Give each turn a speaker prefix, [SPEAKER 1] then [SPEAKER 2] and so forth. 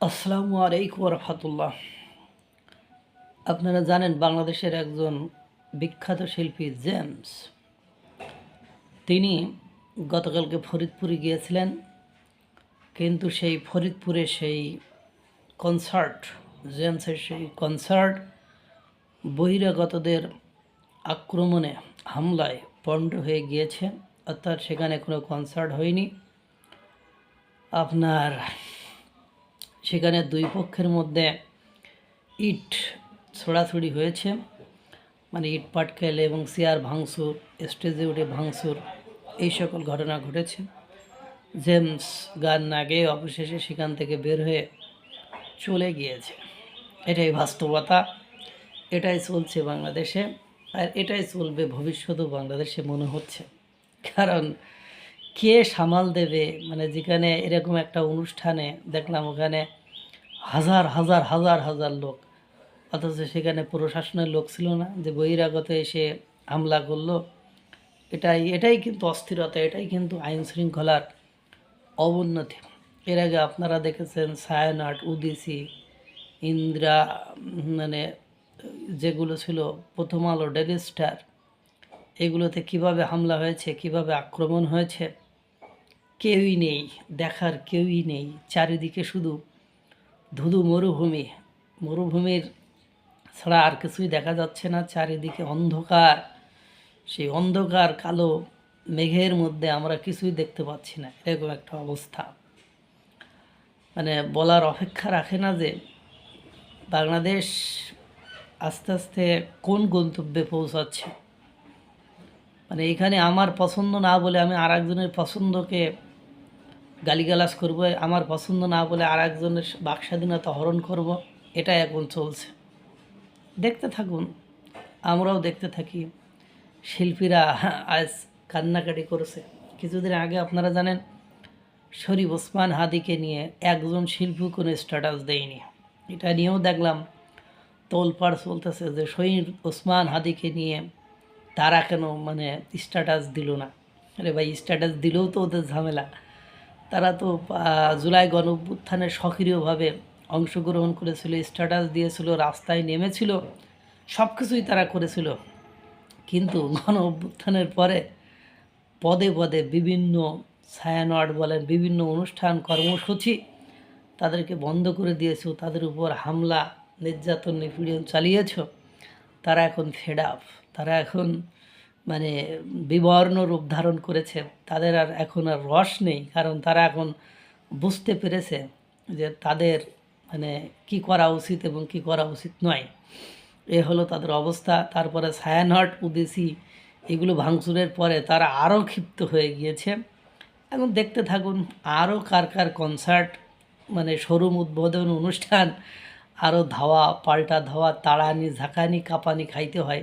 [SPEAKER 1] আসসালামু আলাইকুম রহমতুল্লাহ। আপনারা জানেন বাংলাদেশের একজন বিখ্যাত শিল্পী জেমস। তিনি গতকালকে ফরিদপুরে গিয়েছিলেন, কিন্তু সেই ফরিদপুরে সেই কনসার্ট, জেমসের সেই কনসার্ট বহিরাগতদের আক্রমণে, হামলায় পণ্ড হয়ে গিয়েছে। অর্থাৎ সেখানে কোনো কনসার্ট হয়নি। আপনার সেখানে দুই পক্ষের মধ্যে ইট ছোড়াছুড়ি হয়েছে। মানে ইট পাটকেল এবং চেয়ার ভাঙচুর, স্টেজে উঠে ভাঙচুর, এই সকল ঘটনা ঘটেছে। জেমস গান না গেয়ে অবশেষে সেখান থেকে বের হয়ে চলে গিয়েছে। এটাই বাস্তবতা, এটাই চলছে বাংলাদেশে, আর এটাই চলবে ভবিষ্যতেও বাংলাদেশে মনে হচ্ছে। কারণ কে সামাল দেবে? মানে যেখানে এরকম একটা অনুষ্ঠানে দেখলাম ওখানে হাজার হাজার হাজার হাজার লোক। অথচ সেখানে প্রশাসনের লোক ছিল না। যে বহিরাগত এসে হামলা করল, এটাই এটাই কিন্তু অস্থিরতা, এটাই কিন্তু আইন শৃঙ্খলার অবনতি। এর আগে আপনারা দেখেছেন সায়নাট, উদিসি, ইন্দ্রা মানে যেগুলো ছিল প্রথম আলো ডেলি স্টার এগুলোতে কীভাবে হামলা হয়েছে, কীভাবে আক্রমণ হয়েছে কেউই নেই, দেখার কেউই নেই, চারিদিকে শুধু ধুধু মরুভূমি। মরুভূমির ছাড়া আর কিছুই দেখা যাচ্ছে না, চারিদিকে অন্ধকার। সেই অন্ধকার কালো মেঘের মধ্যে আমরা কিছুই দেখতে পাচ্ছি না, এরকম একটা অবস্থা। মানে বলার অপেক্ষা রাখে না যে বাংলাদেশ আস্তে আস্তে কোন গন্তব্যে পৌঁছাচ্ছে। মানে এখানে আমার পছন্দ না বলে আমি আর একজনের পছন্দকে গালিগালাজ করব, আমার পছন্দ না বলে আর একজনের বাক স্বাধীনতা হরণ করব এটা এখন চলছে। দেখতে থাকুন, আমরাও দেখতে থাকি। শিল্পীরা আজ কান্নাকাটি করেছে। কিছুদিন আগে আপনারা জানেন, শরীফ ওসমান হাদিকে নিয়ে একজন শিল্পী কোনো স্ট্যাটাস দেয়নি। এটা নিয়েও দেখলাম, তোলপাড় চলতেছে যে শহীদ ওসমান হাদিকে নিয়ে তারা কেন মানে স্ট্যাটাস দিল না? আরে ভাই স্ট্যাটাস দিলেও তো ওদের ঝামেলা। তারা তো জুলাই গণ অভ্যুত্থানে সক্রিয়ভাবে অংশগ্রহণ করেছিল স্ট্যাটাস দিয়েছিল, রাস্তায় নেমেছিল সব কিছুই তারা করেছিল। কিন্তু গণ অভ্যুত্থানের পরে পদে পদে বিভিন্ন ছায়ানট বলেন, বিভিন্ন অনুষ্ঠান, কর্মসূচি তাদেরকে বন্ধ করে দিয়েছ, তাদের উপর হামলা, নির্যাতন, নিপীড়ন চালিয়েছ। তারা এখন ফেড আপ তারা এখন মানে বিবর্ণ রূপ ধারণ করেছে। তাদের আর এখন আর রস নেই, কারণ তারা এখন বুঝতে পেরেছে যে তাদের মানে কি করা উচিত এবং কি করা উচিত নয়। এ হলো তাদের অবস্থা। তারপরে ছায়ানট উদেশি এগুলো ভাঙচুরের পরে তারা আরও ক্ষিপ্ত হয়ে গিয়েছে। এখন দেখতে থাকুন, আরও কার কার কনসার্ট মানে শোরুম উদ্বোধন অনুষ্ঠান, আরও ধাওয়া, পাল্টা ধাওয়া, তাড়ানি, ঝাঁকানি, কাঁপানি খাইতে হয়।